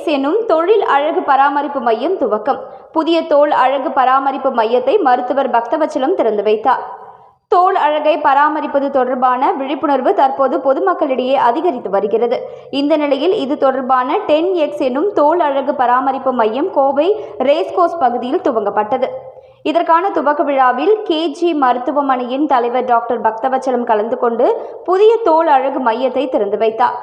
X எனும் தொழில் அழகு பராமரிப்பு மையம் துவக்கம். புதிய தோல் அழகு பராமரிப்பு மையத்தை மருத்துவர் பக்தவச்சலம் திறந்து வைத்தார். தோல் அழகை பராமரிப்பது தொடர்பான விழிப்புணர்வு தற்போது பொதுமக்களிடையே அதிகரித்து வருகிறது. இந்த நிலையில் இது தொடர்பான டென் எக்ஸ் எனும் தோல் அழகு பராமரிப்பு மையம் கோவை ரேஸ்கோஸ் பகுதியில் துவங்கப்பட்டது. இதற்கான துவக்க விழாவில் கேஜி மருத்துவமனையின் தலைவர் டாக்டர் பக்தவச்சலம் கலந்து கொண்டு புதிய தோல் அழகு மையத்தை திறந்து வைத்தார்.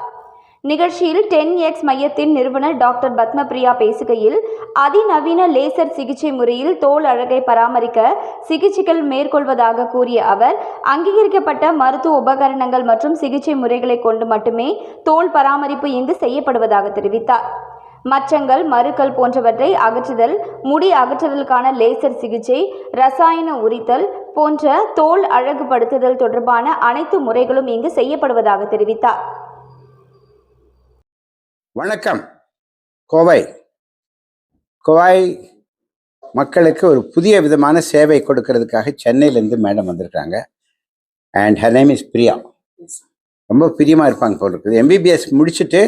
நிகழ்ச்சியில் டென் எக்ஸ் மையத்தின் நிறுவனர் டாக்டர் பத்மபிரியா பேசுகையில் அதிநவீன லேசர் சிகிச்சை முறையில் தோல் அழகை பராமரிக்க சிகிச்சைகள் மேற்கொள்வதாக கூறிய அவர் அங்கீகரிக்கப்பட்ட மருத்துவ உபகரணங்கள் மற்றும் சிகிச்சை முறைகளை கொண்டு மட்டுமே தோல் பராமரிப்பு இங்கு செய்யப்படுவதாக தெரிவித்தார். மச்சங்கள் மறுக்கல் போன்றவற்றை அகற்றுதல் முடி அகற்றுதலுக்கான லேசர் சிகிச்சை ரசாயன உரித்தல் போன்ற தோல் அழகுபடுத்துதல் தொடர்பான அனைத்து முறைகளும் இங்கு செய்யப்படுவதாக தெரிவித்தார். வணக்கம். கோவை. கோவை மக்களுக்கு ஒரு புதிய விதமான சேவை கொடுக்கறதுக்காக சென்னையிலேருந்து மேடம் வந்திருக்காங்க. And her name is Priya. ரொம்ப பிரியமாக இருப்பாங்க போல இருக்குது. எம்பிபிஎஸ் முடிச்சுட்டு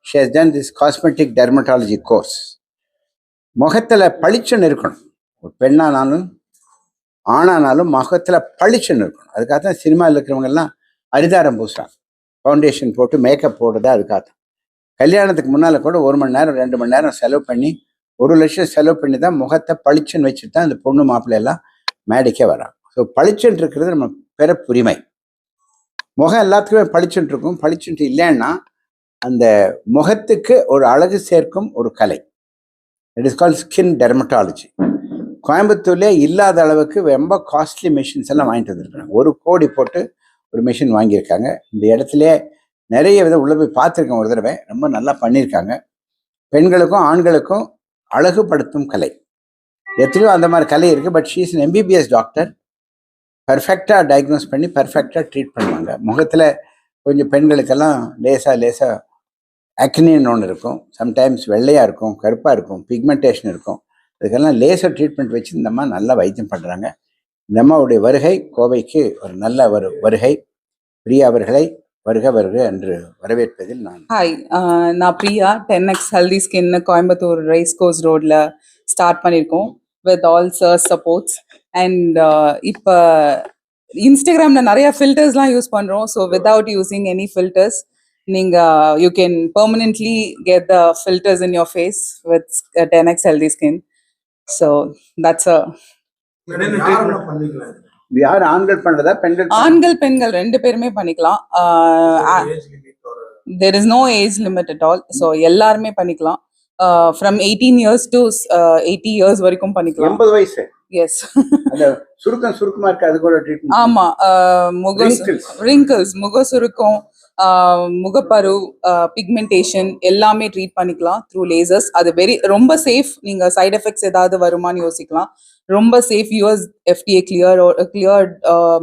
she has done this cosmetic dermatology course முகத்தில் பளிச்சுன்னு இருக்கணும். ஒரு பெண்ணானாலும் ஆணானாலும் முகத்தில் பளிச்சுன்னு இருக்கணும். அதுக்காக தான் சினிமாவில் இருக்கிறவங்கெல்லாம் அரிதாரம் பூசுறாங்க. ஃபவுண்டேஷன் போட்டு மேக்கப் போடுறது அதுக்காக தான் கல்யாணத்துக்கு முன்னால் கூட ஒரு மணி நேரம் ரெண்டு மணி நேரம் செலவு பண்ணி ஒரு லட்சம் செலவு பண்ணி தான் முகத்தை பளிச்சுன்னு வச்சுட்டு தான் அந்த பொண்ணு மாப்பிள்ளை எல்லாம் மேடைக்கே வராங்க. ஸோ பளிச்சுன்னு இருக்கிறது நம்ம புரிமை முகம் எல்லாத்துக்குமே பளிச்சுன்ட்டு இருக்கும். பளிச்சுன்ட்டு இல்லைன்னா அந்த முகத்துக்கு ஒரு அழகு சேர்க்கும் ஒரு கலை. It is call skin dermatology கோயம்புத்தூர்லேயே இல்லாத அளவுக்கு ரொம்ப காஸ்ட்லி மிஷின்ஸ் எல்லாம் வாங்கிட்டு வந்துருக்காங்க ஒரு கோடி போட்டு ஒரு மிஷின் வாங்கியிருக்காங்க. இந்த இடத்துலயே நிறைய விதம் உள்ள போய் பார்த்துருக்கேன் ஒரு தடவை. ரொம்ப நல்லா பண்ணியிருக்காங்க. பெண்களுக்கும் ஆண்களுக்கும் அழகுபடுத்தும் கலை. எத்தனையோ அந்த மாதிரி கலை இருக்குது பட் ஷீஸ் எம்பிபிஎஸ் டாக்டர் பர்ஃபெக்டாக டயக்னோஸ் பண்ணி பர்ஃபெக்டாக ட்ரீட் பண்ணுவாங்க. முகத்தில் கொஞ்சம் பெண்களுக்கெல்லாம் லேசாக லேசாக அக்னின்னு ஒன்று இருக்கும். சம்டைம்ஸ் வெள்ளையாக இருக்கும் கருப்பாக இருக்கும் பிக்மெண்டேஷன் இருக்கும். அதுக்கெல்லாம் லேசர் ட்ரீட்மெண்ட் வச்சு இந்த அம்மா நல்லா வைத்தியம் பண்ணுறாங்க இந்த அம்மாவுடைய வருகை கோவைக்கு ஒரு நல்ல ஒரு வருகை. பிரியா அவர்களை வருக வருக என்று வரவேற்பதில் நான் ஹாய் நான் Priya ten X healthy skin Coimbatore race course ரோட்ல ஸ்டார்ட் பண்ணியிருக்கோம் with all sirs supports and இப்போ இன்ஸ்டாகிராமில் நிறைய ஃபில்டர்ஸ்லாம் யூஸ் பண்ணுறோம் so without using any filters நீங்கள் you can permanently get the filters in your face with ten X healthy skin so that's a யார் ஆண்கள் பண்ணுறதா பெண்கள் பண்றதா? ஆண்கள் பெண்கள் ரெண்டு பேருமே பண்ணிக்கலாம். There is no age limit at all so எல்லாருமே பண்ணிக்கலாம். From eighteen years to eighty years வரைக்கும் பண்ணிக்கலாம். எண்பது வயசு. எஸ் சுருக்கம் சுருக்கமா இருக்கு அது கூட ட்ரீட்மெண்ட் ஆமா முக. ரிங்கிள்ஸ் முக சுருக்கம் முகப்பரு பிக்மெண்டேஷன் எல்லாமே ட்ரீட் பண்ணிக்கலாம் த்ரூ லேசர்ஸ் அது வெரி ரொம்ப சேஃப் நீங்க சைடு எஃபெக்ட்ஸ் ஏதாவது வருமான்னு யோசிக்கலாம். ரொம்ப safe US FDA clear clear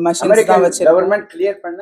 machines தான் கவர்மெண்ட் கிளியர் பண்ண